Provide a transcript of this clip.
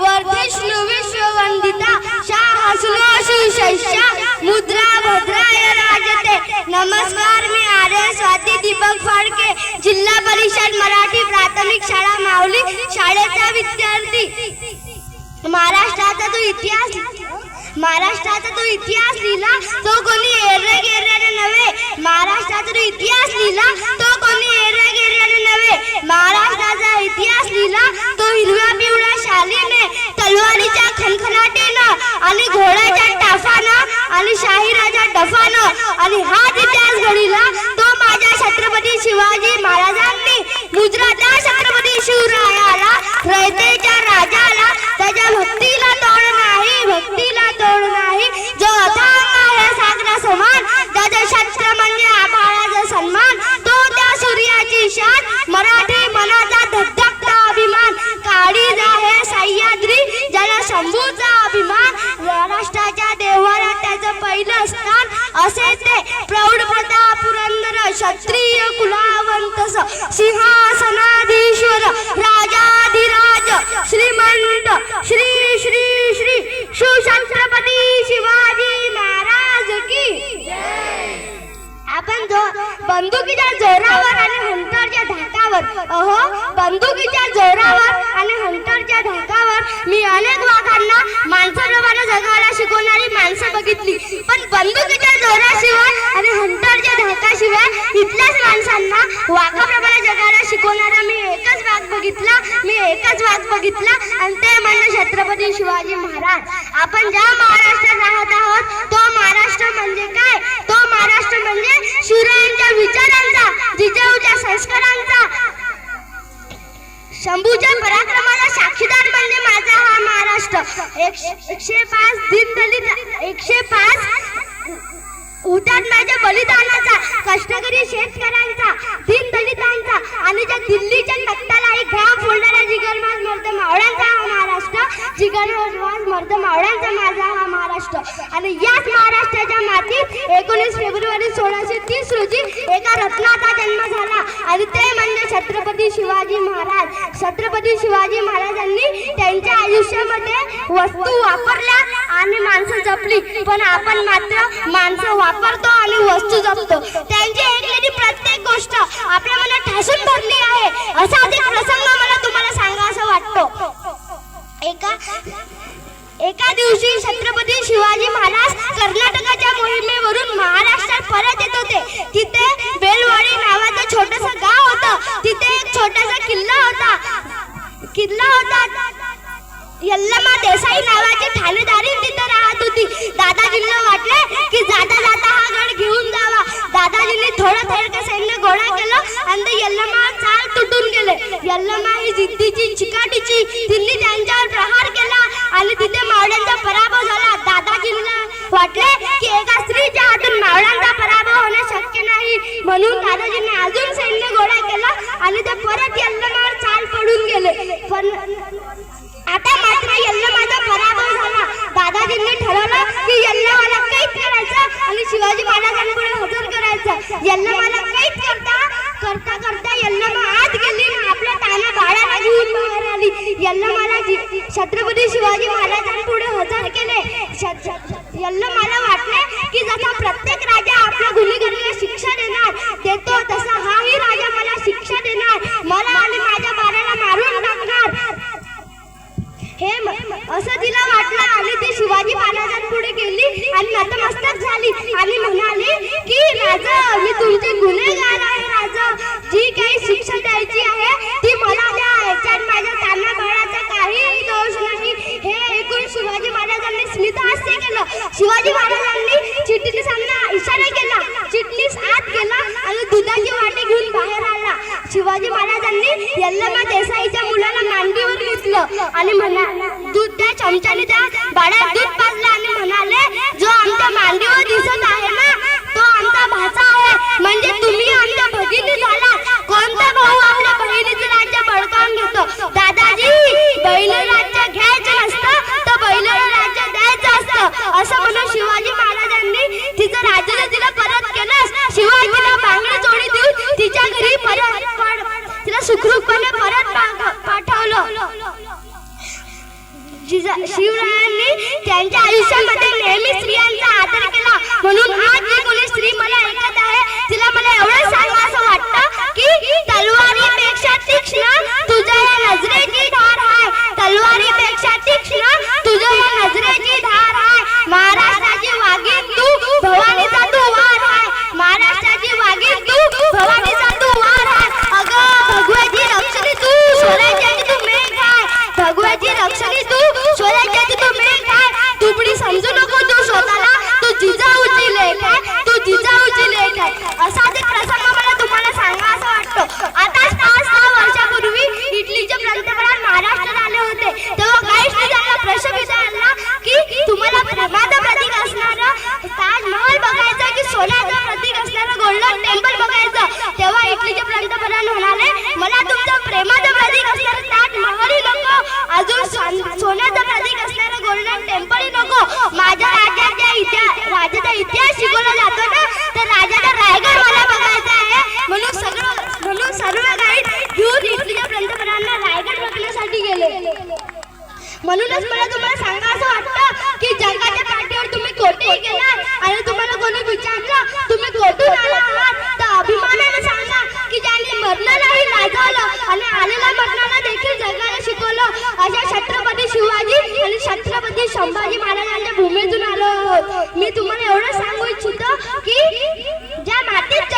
वर्धिष्णु विश्ववंदिता शाहसुनो सुशैष्या मुद्रा भद्राय राजते। नमस्कार मी आर्य स्वाती दीपक फाडके जिल्हा परिषद मराठी प्राथमिक शाळा माऊली शाळेचा विद्यार्थी. महाराष्ट्राचा तो इतिहास महाराष्ट्राचा तो इतिहास लिहिला तो कोणी एरे गेरे नव्हे महाराष्ट्राचा तो इतिहास लिहिला तो कोणी एरे गेरे नव्हे महाराष्ट्राचा इतिहास लिहिला तो हिरव्या पिवळ्या शालीने तलवारीच्या खणखणाटीनं आणि घोड्याच्या टाफानं आणि शाहिराच्या आणि हाच इतिहास घडीला तो माझ्या छत्रपती शिवाजी महाराजांनी गुजरातच्या छत्रपती शिवरायाला रयतेच्या राजाला त्याच्या भक्तीला तोड नाही भक्तीला तोड नाही. जो अथांग आहे सागरा समान त्याचं छत्र म्हणजे आभाळाचा सन्मान. तो त्या सूर्याची शान मराठी मनाचा धकधकता अभिमान. काळीज आहे सह्याद्री ज्याला शंभूचा अभिमान. महाराष्ट्राच्या देवाला त्याचं पहिलं स्थान असे ते प्रौढ पुरंदर क्षत्रिय कुलावंत सिंहासनाधीश्वर राजाधिराज श्रीमंत श्री श्री श्री सुछत्रपती शिवाजी महाराज की आपण जो बंदुकीच्या जोरावर आणि हंटरच्या धाकावर अहो बंदुकीच्या जोरावर आणि हंटरच्या धाकावर मी अनेक वाघांना माणसाप्रमाणे जगायला शिकवणारी माणसं बघितली पण बंदुकीच्या जोराशिवाय आणि हंटरच्या धाकाशिवाय इथल्याच माणसांना वाघाप्रमाणे जगायला शिकवणारा मी एकच वाघ बघितला मी एकच वाद बघितला आणि ते म्हणजे छत्रपती शिवाजी महाराज. आपण ज्या महाराष्ट्रात राहत आहोत तो महाराष्ट्र म्हणजे काय? तो महाराष्ट्र म्हणजे शिवरायांच्या विचारांचा जिजाऊच्या संस्कारांचा. शंभूच्या पराक्रमाला साक्षीदार म्हणजे माझा हा महाराष्ट्र. एकशे पाच दिन दलित एकशे पाच हुतात्म्याच्या बलिदानाचा कष्टकरी शेतकऱ्यांचा दिन दलितांचा आणि ज्या दिल्लीच्या तख्ताला एक घाम फोडणाऱ्या जिगरमाज मर्द मावळ्यांचा हा जिगर रोजवास मर्द मावळ्यांचा माझा हा महाराष्ट्र. आणि याच महाराष्ट्राच्या मातीत एकोणीस फेब्रुवारी सोळाशे तीस रोजी एका रत्नाचा जन्म झाला. आणि ते म्हणजे छत्रपती शिवाजी महाराज. छत्रपती शिवाजी महाराजांनी त्यांच्या आयुष्यामध्ये वस्तू वापरल्या आणि माणसं जपली. पण आपण मात्र माणसं वापरतो आणि वस्तू जपतो. त्यांची एक प्रत्येक गोष्ट आपल्या मनात ठासून भरली आहे. असा ते प्रसंग एका दिवशी छत्रपती शिवाजी महाराज कर्नाटकाच्या मोहिमेवरून महाराष्ट्रात परत येत होते. तिथे बेलवाडी नावाचं छोटस गाव होतं. तिथे एक छोटासा किल्ला होता. किल्ला होता. यल्लमा देसाई नावाची ठाणेदारी तिथे राहत होती. दादाजींना वाटले की जाता जाता हा गड घेऊन जावा. दादाजींनी थोडं थोडं सैन्य गोळा केलं आणि ते यल्लमा चाल तुटून गेले. यल्लमा ही जिद्दीची चिकाटीची तिने त्यांच्यावर प्रहार यांना मला छत्रपती शिवाजी महाराजांपुढे हजर केले. यांना मला वाटले की जसा प्रत्येक राजा आपल्या गुन्हेगारीला शिक्षा देणार देतो तसा हाही राजा मला शिक्षा देणार. मला आणि माझ्या बाळाला मारून टाकणार. हे असं तिला वाटलं आणि ती शिवाजी महाराजांपुढे गेली आणि नतमस्तक झाली आणि म्हणाली की राजा मी तुमचे गुन्हेगार आहे राजा. जी काही शिक्षा महाराजांनी हास्य केलं. शिवाजी महाराजांनी चिटणीसांना इशारा केला. चिटणीस आत गेला आणि दुधाची वाटी घेऊन बाहेर आला. शिवाजी महाराजांनी यल्लमा देसाईच्या मुलाला मांडीवर घेतलं आणि म्हणा दूध त्या चमच्याने त्या बाळात दूध पाजलं. आणि म्हणाले जो आमच्या मांडीवर दिसत आहे ना तो आमचा भाचा आहे. म्हणजे तुम्ही आमच्या भगिनी झाला कोणता भाऊ सुखरूपपणे परत पाठवलं. शिवरायांनी त्यांच्या आयुष्यामध्ये नेहमीच अजून सोन्याचा नजीक असणारं गोल्डन टेम्पल नको. माझ्या राज्याच्या इतिहास राजाचा इतिहास शिकवला जातो ना? तर राजाचा रायगड मला बघायचा आहे. म्हणून सगळं म्हणून सर्व गाईड घेऊन इथल्या पंतप्रधानांना रायगड बघण्यासाठी गेले. म्हणूनच मला तुम्हाला सांगा असं वाटतं की जगाच्या पाठीवर तुम्ही कोठेही गेला आणि तुम्हाला कोणी विचारलं? तुम्ही कोठून आला आहात तर अभिमानाने सांगा की ज्यांनी मरणं नाही लाजवलं आणि आलेला मरणाला देखील जगाला शिकवलं अशा छत्रपती शिवाजी आणि छत्रपती संभाजी महाराजांच्या भूमीतून आलो मी तुम्हाला एवढं सांगू इच्छितो की ज्या मातीत